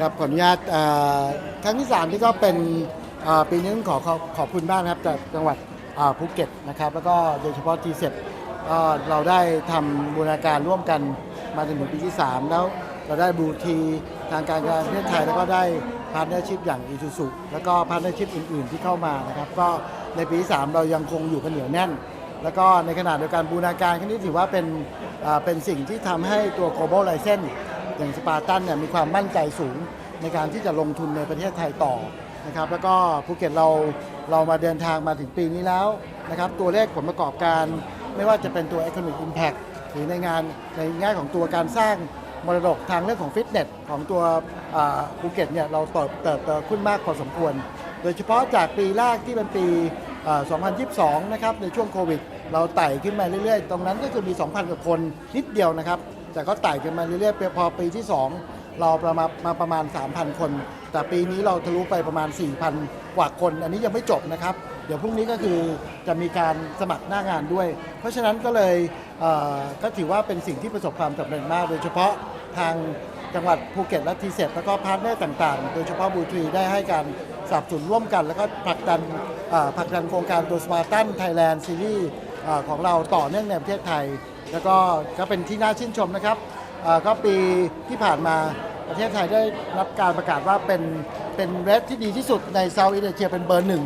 ครับขออนุญาตครั้งที่3ที่ก็เป็นปีนี้ต้องขอขอบขอบคุณมากนะครับจากจังหวัดภูเก็ตนะครับ แล้วก็โดยเฉพาะทีเซ็ก็เราได้ทำบูรณาการร่วมกันมาจนถึงปีที่ 3 แล้วเราได้บูทีทางการการประเทศไทยแล้วก็ได้พาร์ทเนอร์ชิพอย่างอีซูซุแล้วก็พาร์ทเนอร์ชิพอื่น ๆ ที่เข้ามานะครับ ก็ในปีที่ 3 เรายังคงอยู่กันเหนียวแน่น แล้วก็ในขณะเดียวกันบูรณาการครั้งนี้ถือว่าเป็นเป็นสิ่งที่ทำให้ตัว global license อย่างสปาร์ตันเนี่ยมีความมั่นใจสูงในการที่จะลงทุนในประเทศไทยต่อนะครับแล้วก็ภูเก็ตเราเรามาเดินทางมาถึงปีนี้แล้วนะครับตัวเลขผลประกอบการไม่ว่าจะเป็นตัว Economic Impact หรือในงานในแง่ของตัวการสร้างมรดกทางเรื่องของฟิตเนสของตัวภูเก็ตเนี่ยเราเติบเติบโตขึ้นมากพอสมควร โดยเฉพาะจากปีแรกที่เป็นปี 2022 นะครับในช่วงโควิด เราไต่ขึ้นมาเรื่อยๆ ตรงนั้นก็คือมี 2,000 กว่าคนนิดเดียวนะครับ แต่ก็ไต่กันมาเรื่อยๆพอปีที่ 2 เราประมาณมาประมาณ 3,000 คน แต่ปีนี้เราทะลุไปประมาณ 4,000 กว่าคน อันนี้ยังไม่จบนะครับ เดี๋ยวพรุ่งนี้ก็คือจะมีการสมัครหน้างานด้วย เพราะฉะนั้นก็เลยเก็ถือว่าเป็นสิ่งที่ประสบความสำเร็จมาก โดยเฉพาะทางจังหวัดภูเก็ตและทีเซ็ตแล้วก็พาร์ทเนอร์ต่างๆ โดยเฉพาะบูทรีได้ให้การสนับสนุนร่วมกัน แล้วก็ผลักดันผลักดันโครงการตัวสปาร์ตันไทยแลนด์ซีรีส์ของเราต่อเนื่องในประเทศไทย แล้วก็ก็เป็นที่น่าชื่นชมนะครับอ่าก็ปีที่ผ่านมาประเทศไทยได้รับการประกาศว่าเป็นเป็นเรสที่ดีที่สุดในเซาท์อีเอเชียเป็นเบอร์หนึ่ง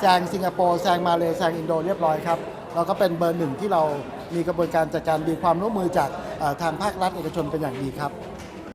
แซงสิงคโปร์แซงมาเลแซงอินโดเรียบร้อยครับเราก็เป็นเบอร์หนึ่งที่เรามีกระบวนการจัดการดีความร่วมมือจากทางภาครัฐเอกชนเป็นอย่างดีครับ